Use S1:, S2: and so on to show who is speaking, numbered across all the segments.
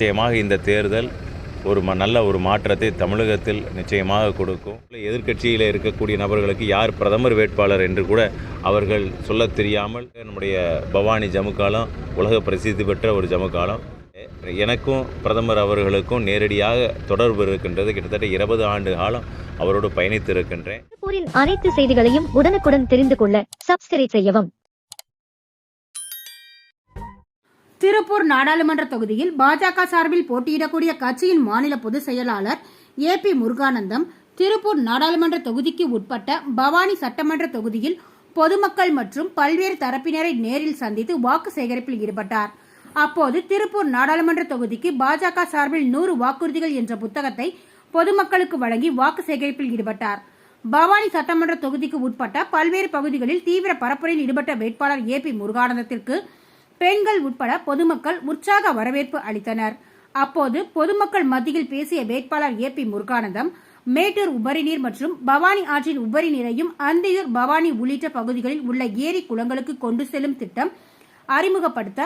S1: நிச்சயமாக இந்த தேர்தல் ஒரு ம நல்ல ஒரு மாற்றத்தை தமிழகத்தில் நிச்சயமாக கொடுக்கும். எதிர்க்கட்சியில் இருக்கக்கூடிய நபர்களுக்கு யார் பிரதமர் வேட்பாளர் என்று கூட அவர்கள் சொல்லத் தெரியாமல் நம்முடைய பவானி ஜமுக்காலம் உலக பிரசித்தி பெற்ற ஒரு ஜமுக்காலம் எனக்கும் பிரதமர் அவர்களுக்கும் நேரடியாக தொடர்பு இருக்கின்றது. கிட்டத்தட்ட இருபது ஆண்டு காலம் அவரோடு பயணித்து இருக்கின்றேன்
S2: அனைத்து செய்திகளையும் உடனுக்குடன் தெரிந்து கொள்ள சப்ஸ்கிரைப் செய்யவும்.
S3: திருப்பூர் நாடாளுமன்ற தொகுதியில் பாஜக சார்பில் போட்டியிடக்கூடிய கட்சியின் மாநில பொதுச் செயலாளர் ஏ பி முருகானந்தம் திருப்பூர் நாடாளுமன்ற தொகுதிக்கு உட்பட்ட பவானி சட்டமன்ற தொகுதியில் பொதுமக்கள் மற்றும் பல்வேறு தரப்பினரை நேரில் சந்தித்து வாக்கு சேகரிப்பில் ஈடுபட்டார். அப்போது திருப்பூர் நாடாளுமன்ற தொகுதிக்கு பாஜக சார்பில் நூறு வாக்குறுதிகள் என்ற புத்தகத்தை பொதுமக்களுக்கு வழங்கி வாக்கு சேகரிப்பில் ஈடுபட்டார். பவானி சட்டமன்ற தொகுதிக்கு உட்பட்ட பல்வேறு பகுதிகளில் தீவிர பரப்புரையில் ஈடுபட்ட வேட்பாளர் ஏ பி முருகானந்தத்திற்கு பெண்கள் உட்பட பொதுமக்கள் உற்சாக வரவேற்பு அளித்தனர். அப்போது பொதுமக்கள் மத்தியில் பேசிய வேட்பாளர் ஏ பி முருகானந்தம் மேட்டூர் உபரி நீர் மற்றும் பவானி ஆற்றின் உபரி நீரையும் அந்தியூர் பவானி உள்ளிட்ட பகுதிகளில் உள்ள ஏரி குளங்களுக்கு கொண்டு செல்லும் திட்டம் அறிமுகப்படுத்த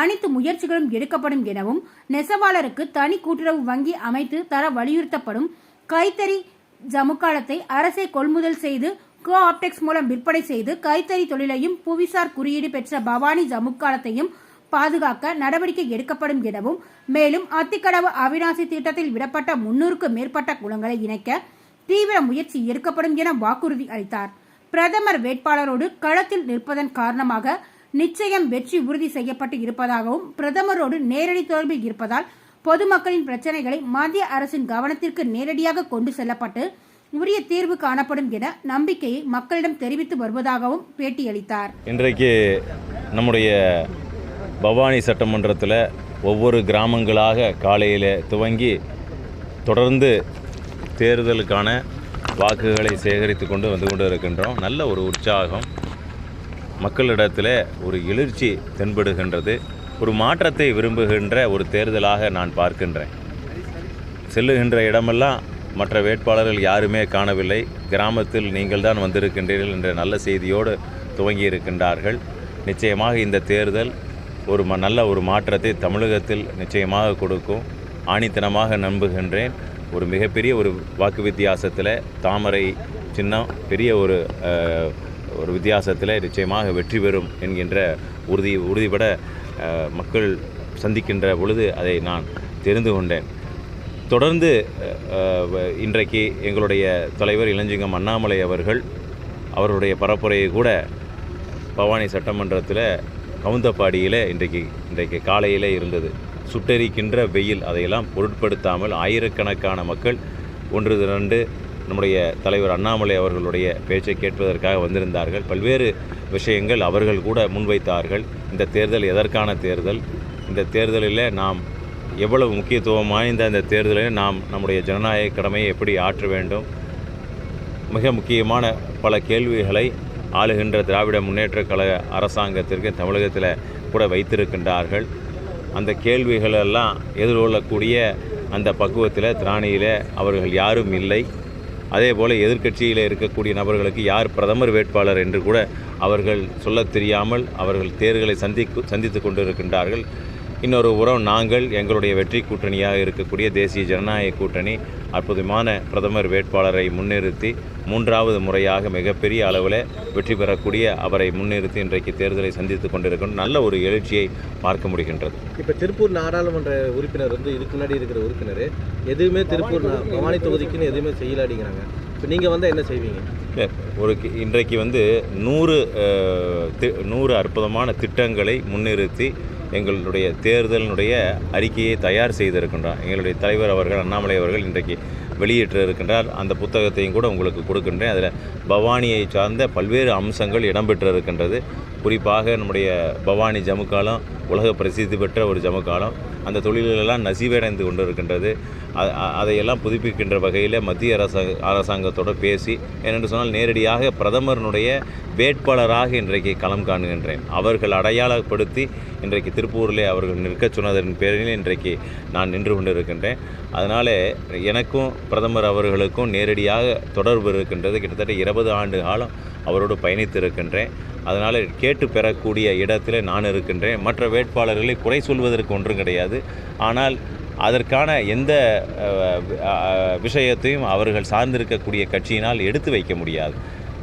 S3: அனைத்து முயற்சிகளும் எடுக்கப்படும் எனவும் நெசவாளருக்கு தனி கூட்டுறவு வங்கி அமைத்து தர வலியுறுத்தப்படும். கைத்தறி ஜமுக்காலத்தை அரசே கொள்முதல் செய்து கோ ஆப்டெக்ஸ் மூலம் விற்பனை செய்து கைத்தறி தொழிலையும் புவிசார் குறியீடு பெற்ற பவானி ஜமுக்காலத்தையும் பாதுகாக்க நடவடிக்கை எடுக்கப்படும் எனவும் மேலும் அத்திக்கடவு அவிநாசி திட்டத்தில் விடப்பட்ட முன்னூறுக்கும் மேற்பட்ட குளங்களை இணைக்க தீவிர முயற்சி எடுக்கப்படும் என வாக்குறுதி அளித்தார். பிரதமர் வேட்பாளரோடு களத்தில் நிற்பதன் காரணமாக நிச்சயம் வெற்றி உறுதி செய்யப்பட்டு இருப்பதாகவும் பிரதமரோடு நேரடி தொடர்பில் இருப்பதால் பொதுமக்களின் பிரச்சனைகளை மத்திய அரசின் கவனத்திற்கு நேரடியாக கொண்டு செல்லப்பட்டு உரிய தீர்வு காணப்படும் என நம்பிக்கையை மக்களிடம் தெரிவித்து வருவதாகவும் பேட்டியளித்தார்.
S1: இன்றைக்கு நம்முடைய பவானி சட்டமன்றத்தில் ஒவ்வொரு கிராமங்களாக காலையில் துவங்கி தொடர்ந்து தேர்தலுக்கான வாக்குகளை சேகரித்து கொண்டு வந்து கொண்டு இருக்கின்றோம் நல்ல ஒரு உற்சாகம் மக்களிடத்தில் ஒரு எழுச்சி தென்படுகின்றது. ஒரு மாற்றத்தை விரும்புகின்ற ஒரு தேர்தலாக நான் பார்க்கின்றேன். செல்லுகின்ற இடமெல்லாம் மற்ற வேட்பாளர்கள் யாருமே காணவில்லை. கிராமத்தில் நீங்கள் தான் வந்திருக்கின்றீர்கள் என்ற நல்ல செய்தியோடு துவங்கி இருக்கின்றார்கள் நிச்சயமாக இந்த தேர்தல் ஒரு ம நல்ல ஒரு மாற்றத்தை தமிழகத்தில் நிச்சயமாக கொடுக்கும். ஆணித்தனமாக நம்புகின்றேன். ஒரு மிகப்பெரிய ஒரு வாக்கு வித்தியாசத்தில் தாமரை சின்னம் பெரிய ஒரு ஒரு வித்தியாசத்தில் நிச்சயமாக வெற்றி பெறும் என்கின்ற உறுதி உறுதிபட மக்கள் சந்திக்கின்ற பொழுது அதை நான் தெரிந்து கொண்டேன். தொடர்ந்து இன்றைக்கு எங்களுடைய தலைவர் இளஞ்சிங்கம் அண்ணாமலை அவர்கள் அவருடைய பரப்புரையை கூட பவானி சட்டமன்றத்தில் கவுந்தப்பாடியில் இன்றைக்கு இன்றைக்கு காலையில் இருந்தது. சுட்டெரிக்கின்ற வெயில் அதையெல்லாம் பொருட்படுத்தாமல் ஆயிரக்கணக்கான மக்கள் ஒன்று திரண்டு நம்முடைய தலைவர் அண்ணாமலை அவர்களுடைய பேச்சை கேட்பதற்காக வந்திருந்தார்கள். பல்வேறு விஷயங்கள் அவர்கள் கூட முன்வைத்தார்கள். இந்த தேர்தல் எதற்கான தேர்தல்? இந்த தேர்தலில் நாம் எவ்வளவு முக்கியத்துவம் வாய்ந்த இந்த தேர்தலில் நாம் நம்முடைய ஜனநாயக கடமையை எப்படி ஆற்ற வேண்டும்? மிக முக்கியமான பல கேள்விகளை ஆளுகின்ற திராவிட முன்னேற்ற கழக அரசாங்கத்திற்கு தமிழகத்தில் கூட வைத்திருக்கின்றார்கள். அந்த கேள்விகளெல்லாம் எதிர்கொள்ளக்கூடிய அந்த பக்குவத்தில் திராணியில் அவர்கள் யாரும் இல்லை. அதே போல் எதிர்க்கட்சியில் இருக்கக்கூடிய நபர்களுக்கு யார் பிரதமர் வேட்பாளர் என்று கூட அவர்கள் சொல்லத் தெரியாமல் அவர்கள் தேர்தலை சந்திக்கு சந்தித்து கொண்டிருக்கின்றார்கள். இன்னொரு உரம் நாங்கள் எங்களுடைய வெற்றி கூட்டணியாக இருக்கக்கூடிய தேசிய ஜனநாயக கூட்டணி அற்புதமான பிரதமர் வேட்பாளரை முன்னிறுத்தி மூன்றாவது முறையாக மிகப்பெரிய அளவில் வெற்றி பெறக்கூடிய அவரை முன்னிறுத்தி இன்றைக்கு தேர்தலை சந்தித்து கொண்டிருக்கின்ற நல்ல ஒரு எழுச்சியை பார்க்க முடிகின்றது.
S4: இப்போ திருப்பூர் நாடாளுமன்ற உறுப்பினர் வந்து இதுக்கு முன்னாடி இருக்கிற உறுப்பினர் எதுவுமே திருப்பூர் பவானி தொகுதிக்குன்னு எதுவுமே செய்யலாடிங்கிறாங்க இப்போ நீங்கள் வந்தால் என்ன செய்வீங்க?
S1: ஒரு இன்றைக்கு வந்து நூறு நூறு அற்புதமான திட்டங்களை முன்னிறுத்தி எங்களுடைய தேர்தலினுடைய அறிக்கையை தயார் செய்திருக்கின்றார். எங்களுடைய தலைவர் அவர்கள் அண்ணாமலை அவர்கள் இன்றைக்கு வெளியிட்டு இருக்கின்றார் அந்த புத்தகத்தையும் கூட உங்களுக்கு கொடுக்கின்றேன். அதில் பவானியை சார்ந்த பல்வேறு அம்சங்கள் இடம்பெற்று இருக்கின்றது குறிப்பாக நம்முடைய பவானி ஜமுக்காலம் உலக பிரசித்தி பெற்ற ஒரு ஜமுக்காலம் அந்த தொழில்களெல்லாம் நசிவடைந்து கொண்டு இருக்கின்றது அதையெல்லாம் புதுப்பிக்கின்ற வகையில் மத்திய அரசாங்க அரசாங்கத்தோடு பேசி ஏனென்று சொன்னால் நேரடியாக பிரதமரினுடைய வேட்பாளராக இன்றைக்கு களம் காணுகின்றேன். அவர்கள் அடையாளப்படுத்தி இன்றைக்கு திருப்பூரிலே அவர்கள் நிற்கச் சொன்னதன் பேரில் இன்றைக்கு நான் நின்று கொண்டிருக்கின்றேன். அதனால் எனக்கும் பிரதமர் அவர்களுக்கும் நேரடியாக தொடர்பு இருக்கின்றது. கிட்டத்தட்ட இருபது ஆண்டு காலம் அவரோடு பயணித்து இருக்கின்றேன் அதனால் கேட்டு பெறக்கூடிய இடத்தில் நான் இருக்கின்றேன். மற்ற வேட்பாளர்களை குறை சொல்வதற்கு ஒன்றும் கிடையாது. ஆனால் அதற்கான எந்த விஷயத்தையும் அவர்கள் சார்ந்திருக்கக்கூடிய கட்சியினால் எடுத்து வைக்க முடியாது.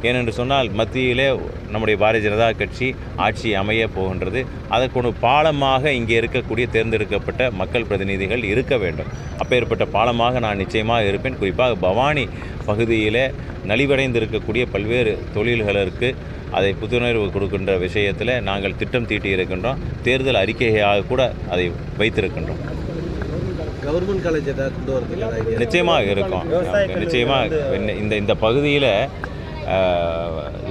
S1: ஏனென்று சொன்னால் மத்தியிலே நம்முடைய பாரதிய ஜனதா கட்சி ஆட்சி அமைய போகின்றது. அதற்கு ஒரு பாலமாக இங்கே இருக்கக்கூடிய தேர்ந்தெடுக்கப்பட்ட மக்கள் பிரதிநிதிகள் இருக்க வேண்டும். அப்பேற்பட்ட பாலமாக நான் நிச்சயமாக இருப்பேன். குறிப்பாக பவானி பகுதியில் நலிவடைந்து இருக்கக்கூடிய பல்வேறு தொழில்களுக்கு அதை புத்துணர்வு கொடுக்கின்ற விஷயத்தில் நாங்கள் திட்டம் தீட்டி இருக்கின்றோம் தேர்தல் அறிக்கையாக கூட அதை வைத்திருக்கின்றோம்.
S4: Government college?
S1: நிச்சயமாக இருக்கும். நிச்சயமாக இந்த இந்த பகுதியில்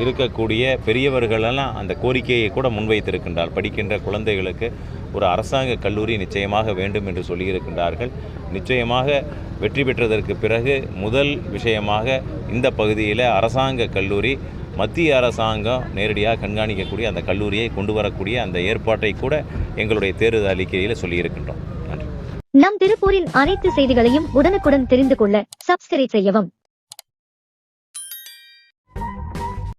S1: இருக்கக்கூடிய பெரியவர்களெல்லாம் அந்த கோரிக்கையை கூட முன்வைத்திருக்கின்றார். படிக்கின்ற குழந்தைகளுக்கு ஒரு அரசாங்க கல்லூரி நிச்சயமாக வேண்டும் என்று சொல்லியிருக்கின்றார்கள். நிச்சயமாக வெற்றி பெற்றதற்கு பிறகு முதல் விஷயமாக இந்த பகுதியில் அரசாங்க கல்லூரி மத்திய அரசாங்கம் நேரடியாக கண்காணிக்கக்கூடிய அந்த கல்லூரியை கொண்டு வரக்கூடிய அந்த ஏற்பாட்டை கூட எங்களுடைய தேர்தல் அறிக்கையில் சொல்லியிருக்கின்றோம். நன்றி.
S2: நம் திருப்பூரின் அனைத்து செய்திகளையும் உடனுக்குடன் தெரிந்து கொள்ள சப்ஸ்கிரைப் செய்யவும்.